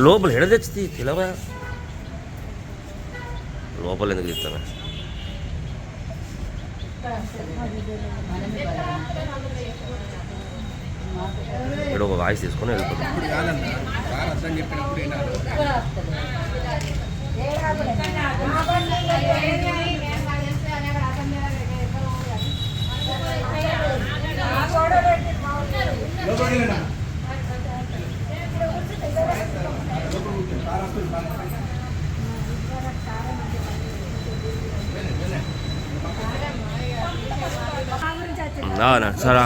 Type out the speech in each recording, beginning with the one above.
లోపల ఎడ తెచ్చి తెలవా? లోపల ఎందుకు తీస్తాను ఇక్కడ ఒక వాయిస్ తీసుకొని వెళ్ళిపోతాం లోపలికి అవునా? సరే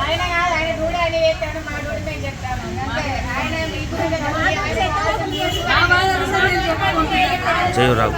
ఆయన కాదు ఆయన దూడ ఆయన చేస్తాడు మా దూడ మేము చెప్తాము. అంతే. ఆయన మీ చేయు రావు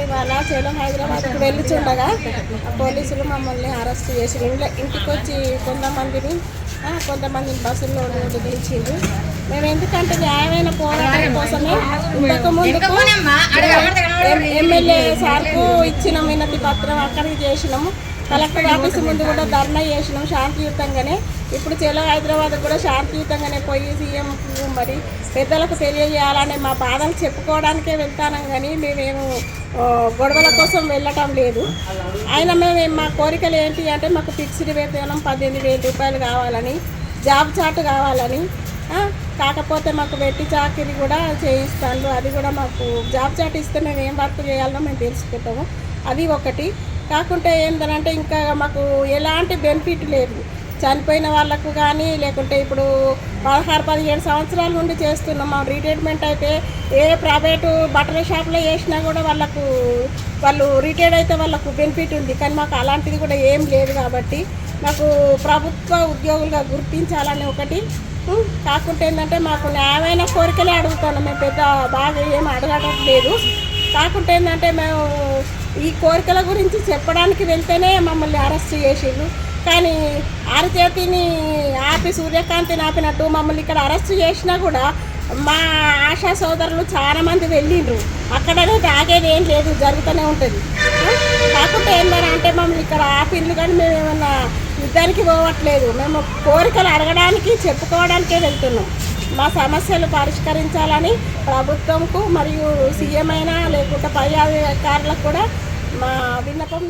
ఇవాళ చేలో హైదరాబాద్కి వెళ్ళిచుండగా పోలీసులు మమ్మల్ని అరెస్ట్ చేసి ఇంట్లో ఇంటికి వచ్చి కొంతమందిని కొంతమందిని బస్సుల్లో నుండి దించిండ్రు మేము ఎందుకంటే న్యాయమైన పోరాటం కోసమే ఇంతకు ముందుకు ఎం- ఎమ్మెల్యే సార్కు ఇచ్చిన వినతి పత్రం అక్కడికి చేసినాము. కలెక్టర్ ఆఫీస్ ముందు కూడా ధర్నా చేసినాం శాంతియుతంగానే. ఇప్పుడు చెలో హైదరాబాద్ కూడా శాంతియుతంగానే పోయి సీఎం మరి పెద్దలకు తెలియజేయాలని మా బాధలు చెప్పుకోవడానికే వెళ్తానం కానీ మేమేము గొడవల కోసం వెళ్ళటం లేదు. అయినా మేము మా కోరికలు ఏంటి అంటే మాకు ఫిక్స్డ్ వేతనం పద్దెనిమిది వేల రూపాయలు కావాలని జాబ్ చాట్ కావాలని కాకపోతే మాకు వెట్టి చాకరీ కూడా చేయిస్తాను అది కూడా మాకు జాబ్ చాట్ ఇస్తే మేము ఏం వర్క్ చేయాలో మేము తెలుసుకుంటాము. అది ఒకటి. కాకుంటే ఏంటంటే ఇంకా మాకు ఎలాంటి బెనిఫిట్ లేదు. చనిపోయిన వాళ్ళకు కానీ లేకుంటే ఇప్పుడు పదహారు పదిహేడు సంవత్సరాల నుండి చేస్తున్నాం. మా రిటైర్మెంట్ అయితే ఏ ప్రైవేటు బట్టల షాప్లో చేసినా కూడా వాళ్ళకు వాళ్ళు రిటైర్డ్ అయితే వాళ్ళకు బెనిఫిట్ ఉంది. కానీ మాకు అలాంటిది కూడా ఏం లేదు కాబట్టి మాకు ప్రభుత్వ ఉద్యోగులుగా గుర్తించాలని ఒకటి. కాకుంటే ఏంటంటే మాకు న్యాయమైన కోరికలే అడుగుతున్నాం. మేము పెద్ద బాగా ఏం అడగడం లేదు. కాకుంటే ఏంటంటే మేము ఈ కోరికల గురించి చెప్పడానికి వెళ్తేనే మమ్మల్ని అరెస్ట్ చేసిండ్రు. కానీ ఆరచేతిని ఆపి సూర్యకాంతిని ఆపినట్టు మమ్మల్ని ఇక్కడ అరెస్ట్ చేసినా కూడా మా ఆశా సోదరులు చాలా మంది వెళ్ళిండ్రు. అక్కడనే తాగేది ఏం లేదు జరుగుతూనే ఉంటుంది. కాకుంటే ఏంటని అంటే మమ్మల్ని ఇక్కడ ఆపిండ్రు కానీ మేము ఏమన్నా యుద్ధానికి పోవట్లేదు. మేము కోరికలు అడగడానికి చెప్పుకోవడానికే వెళ్తున్నాం. మా సమస్యలు పరిష్కరించాలని ప్రభుత్వంకు మరియు సీఎం అయినా లేకుంటే పై అధికారులకు కూడా మా విన్నపం